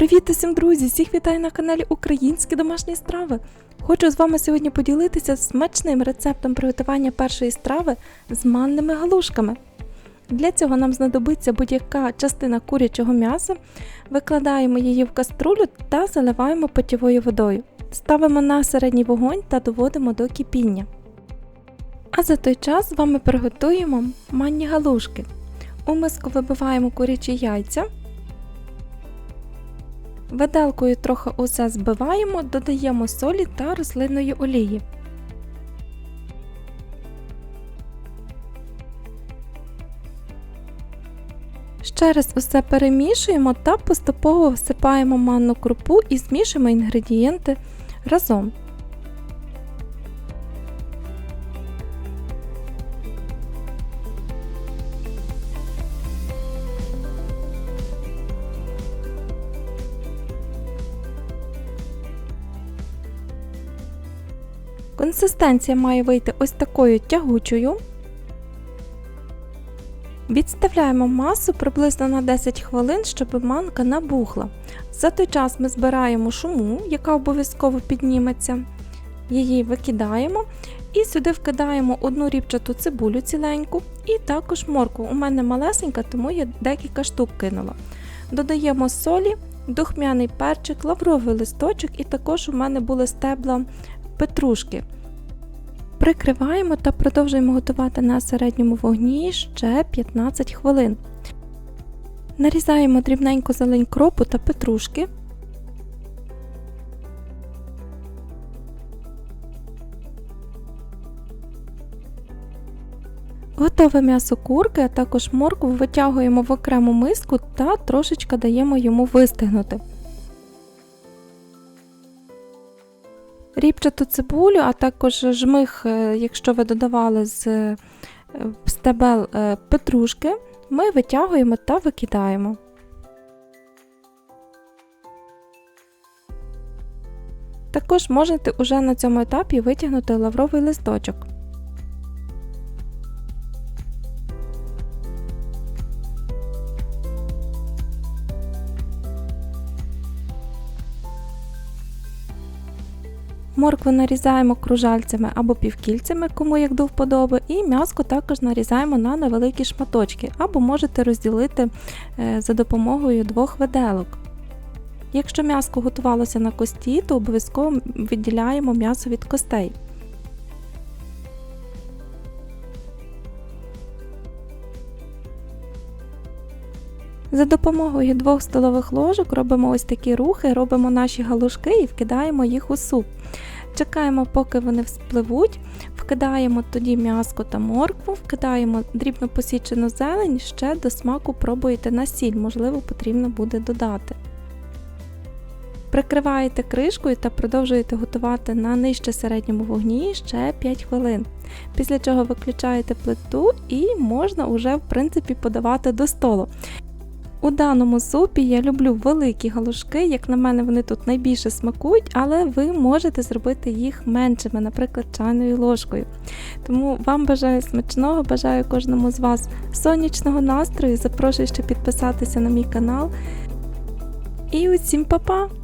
Привіт усім друзі! Всіх вітаю на каналі Українські домашні страви. Хочу з вами сьогодні поділитися смачним рецептом приготування першої страви з манними галушками. Для цього нам знадобиться будь-яка частина курячого м'яса. Викладаємо її в каструлю та заливаємо питьовою водою. Ставимо на середній вогонь та доводимо до кипіння. А за той час з вами приготуємо манні галушки. У миску вибиваємо курячі яйця. Виделкою трохи усе збиваємо, додаємо солі та рослинної олії. Ще раз усе перемішуємо та поступово всипаємо манну крупу і змішуємо інгредієнти разом. Консистенція має вийти ось такою тягучою. Відставляємо масу приблизно на 10 хвилин, щоб манка набухла. За той час ми збираємо шуму, яка обов'язково підніметься. Її викидаємо і сюди вкидаємо одну ріпчату цибулю ціленьку і також моркву. У мене малесенька, тому я декілька штук кинула. Додаємо солі, духмяний перчик, лавровий листочок, і також у мене були стебла петрушки. Прикриваємо та продовжуємо готувати на середньому вогні ще 15 хвилин. Нарізаємо дрібненько зелень кропу та петрушки. Готове м'ясо курки, а також моркву витягуємо в окрему миску та трошечки даємо йому вистигнути. Ріпчату цибулю, а також жмих, е, якщо ви додавали з е, стебел е, петрушки, ми витягуємо та викидаємо. Також можете уже на цьому етапі витягнути лавровий листочок. Моркву нарізаємо кружальцями або півкільцями, кому як до вподоби, і м'язко також нарізаємо на невеликі шматочки, або можете розділити е, за допомогою двох виделок. Якщо м'яско готувалося на кості, то обов'язково відділяємо м'ясо від костей. За допомогою двох столових ложок робимо ось такі рухи, робимо наші галушки і вкидаємо їх у суп. Чекаємо, поки вони вспливуть, вкидаємо тоді м'яско та моркву, вкидаємо дрібно посічену зелень, ще до смаку пробуєте на сіль, можливо, потрібно буде додати. Прикриваєте кришкою та продовжуєте готувати на нижче середньому вогні ще 5 хвилин. Після чого виключаєте плиту і можна вже в принципі подавати до столу. У даному супі я люблю великі галушки, як на мене, вони тут найбільше смакують, але ви можете зробити їх меншими, наприклад, чайною ложкою. Тому вам бажаю смачного, бажаю кожному з вас сонячного настрою. Запрошую ще підписатися на мій канал. І усім па-па!